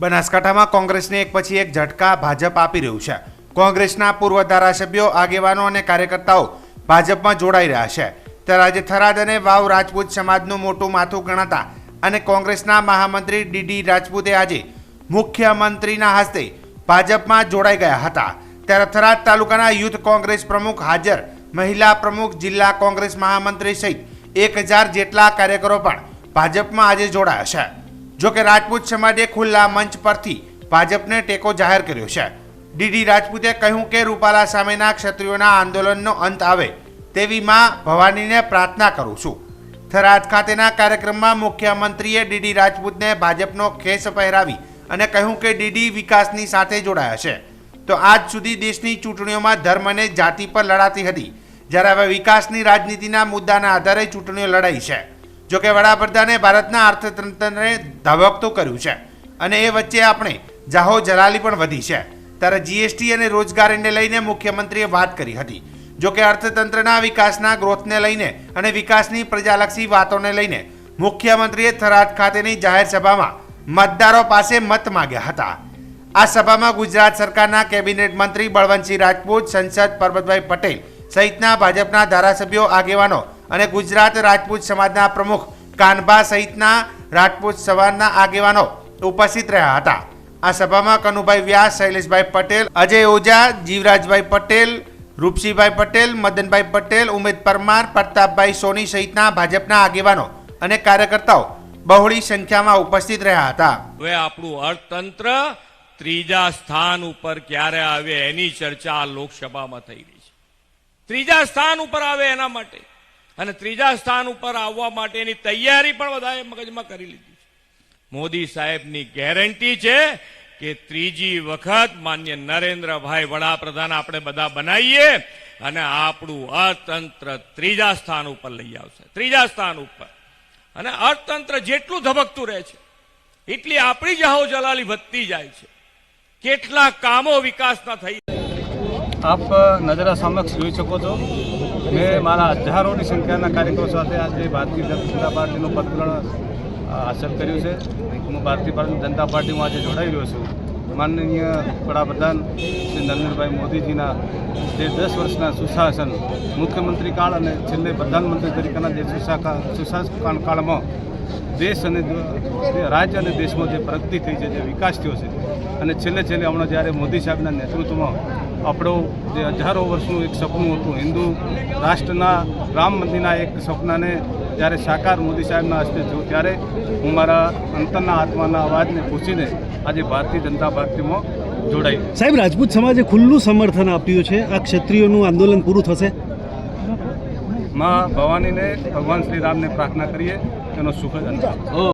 બનાસકાંઠામાં કોંગ્રેસને એક પછી એક ઝટકા ભાજપ આપી રહ્યું છે. કોંગ્રેસના પૂર્વ ધારાસભ્યો, આગેવાનો અને કાર્યકર્તાઓ ભાજપમાં જોડાઈ રહ્યા છે. ત્યારે આજે થરાદ અને વાવ રાજપૂત સમાજનું મોટું માથું ગણાતા અને કોંગ્રેસના મહામંત્રી ડીડી રાજપૂતે આજે મુખ્યમંત્રીના હસ્તે ભાજપમાં જોડાઈ ગયા હતા. ત્યારે થરાદ તાલુકાના યુથ કોંગ્રેસ પ્રમુખ હાજર મહિલા પ્રમુખ જિલ્લા કોંગ્રેસ મહામંત્રી સહિત એક હજાર જેટલા કાર્યકરો પણ ભાજપમાં આજે જોડાયા છે. જો કે રાજપૂત સમાજે ખુલ્લા મંચ પરથી ભાજપને ટેકો જાહેર કર્યો છે. ડીડી રાજપૂતે કહ્યું કે રૂપાલા સામેના ક્ષત્રિયોના આંદોલનનો અંત આવે તેવી માં ભવાનીને પ્રાર્થના કરું છું. થરાદ ખાતેના કાર્યક્રમમાં મુખ્યમંત્રીએ ડીડી રાજપૂતને ભાજપનો ખેસ પહેરાવી અને કહ્યું કે ડીડી વિકાસની સાથે જોડાયા છે. તો આજ સુધી દેશની ચૂંટણીઓમાં ધર્મ અને જાતિ પર લડાતી હતી. જ્યારે હવે વિકાસની રાજનીતિના મુદ્દાના આધારે ચૂંટણીઓ લડાઈ છે. જો કે વડાપ્રધાને ભારતના અર્થતંત્રને ધબકતું કર્યું છે. અને એ વચ્ચે આપણે જાહો જલાલી પણ વધી છે. ત્યારે જીએસટી અને રોજગારીને લઈને મુખ્યમંત્રીએ વાત કરી હતી. જોકે અર્થતંત્રના વિકાસના ગ્રોથને લઈને અને વિકાસની પ્રજાલક્ષી વાતોને લઈને મુખ્યમંત્રીએ થરાદ ખાતેની જાહેર સભામાં મતદારો પાસે મત માંગ્યા હતા. આ સભામાં ગુજરાત સરકારના કેબિનેટ મંત્રી બળવંતસિંહ રાજપૂત, સંસદ પરબતભાઈ પટેલ સહિતના ભાજપના ધારાસભ્યો આગેવાનો અને ગુજરાત રાજપૂત સમાજના પ્રમુખ કાનભા સહિતના રાજપૂત સમાજના આગેવાનો ઉપસ્થિત રહ્યા હતા. આ સભામાં કનુભાઈ વ્યાસ, શૈલેષભાઈ પટેલ, અજય ઓઝા, જીવરાજભાઈ પટેલ રૂપસિંહભાઈ પટેલ, મદનભાઈ પટેલ, ઉમેદ પરમાર, પ્રતાપભાઈ સોની સહિતના ભાજપના આગેવાનો અને કાર્યકર્તાઓ બહોળી સંખ્યામાં ઉપસ્થિત રહ્યા હતા. હવે આપણું અર્થતંત્ર ત્રીજા સ્થાન ઉપર ક્યારે આવે એની ચર્ચા લોકસભામાં થઈ રહી છે. ત્રીજા સ્થાન ઉપર આવે એના માટે. અને ત્રીજા સ્થાન ઉપર આવવા માટેની તૈયારી પણ બધાએ મગજમાં કરી લીધી છે. મોદી સાહેબની ગેરંટી છે કે ત્રીજી વખત માન્ય નરેન્દ્રભાઈ વડાપ્રધાન આપણે બધા બનાવીએ અને આપણું અર્થતંત્ર ત્રીજા સ્થાન ઉપર લઈ આવશે. ત્રીજા સ્થાન ઉપર. અને અર્થતંત્ર જેટલું ધબકતું રહે છે, એટલી આપણી જહાઓ જલાલી વધતી જાય છે. કેટલા કામો વિકાસના થઈ આપ નજરા સમક્ષ જોઈ શકો છો. મેં મારા હજારોની સંખ્યાના કાર્યકરો સાથે આજે ભારતીય જનતા પાર્ટીનું પદગ્રહણ હાંસલ કર્યું છે. હું ભારતીય જનતા પાર્ટીમાં આજે જોડાઈ રહ્યો છું. માનનીય વડાપ્રધાન શ્રી નરેન્દ્રભાઈ મોદીજીના જે દસ વર્ષના સુશાસન, મુખ્યમંત્રી કાળ અને છેલ્લે પ્રધાનમંત્રી તરીકેના જે સુશાસન કાળમાં દેશ અને રાજ્ય અને દેશમાં જે પ્રગતિ થઈ છે, જે વિકાસ થયો છે અને છેલ્લે છેલ્લે હમણાં જ્યારે મોદી સાહેબના નેતૃત્વમાં આપણો જે હજારો વર્ષનું એક સપનું હતું. હિન્દુ રાષ્ટ્રના રામ મંદિરના એક સપનાને જ્યારે સાકાર મોદી સાહેબના હસ્તે થયું ત્યારે હું મારા અંતરના આત્માના અવાજને પૂછીને આજે ભારતીય જનતા પાર્ટીમાં જોડાઈ સાહેબ રાજપૂત સમાજે ખુલ્લું સમર્થન આપ્યું છે. આ ક્ષત્રિયોનું આંદોલન પૂરું થશે? માં ભવાનીને ભગવાન શ્રી રામને પ્રાર્થના કરીએ. તેનો સુખદ અંત.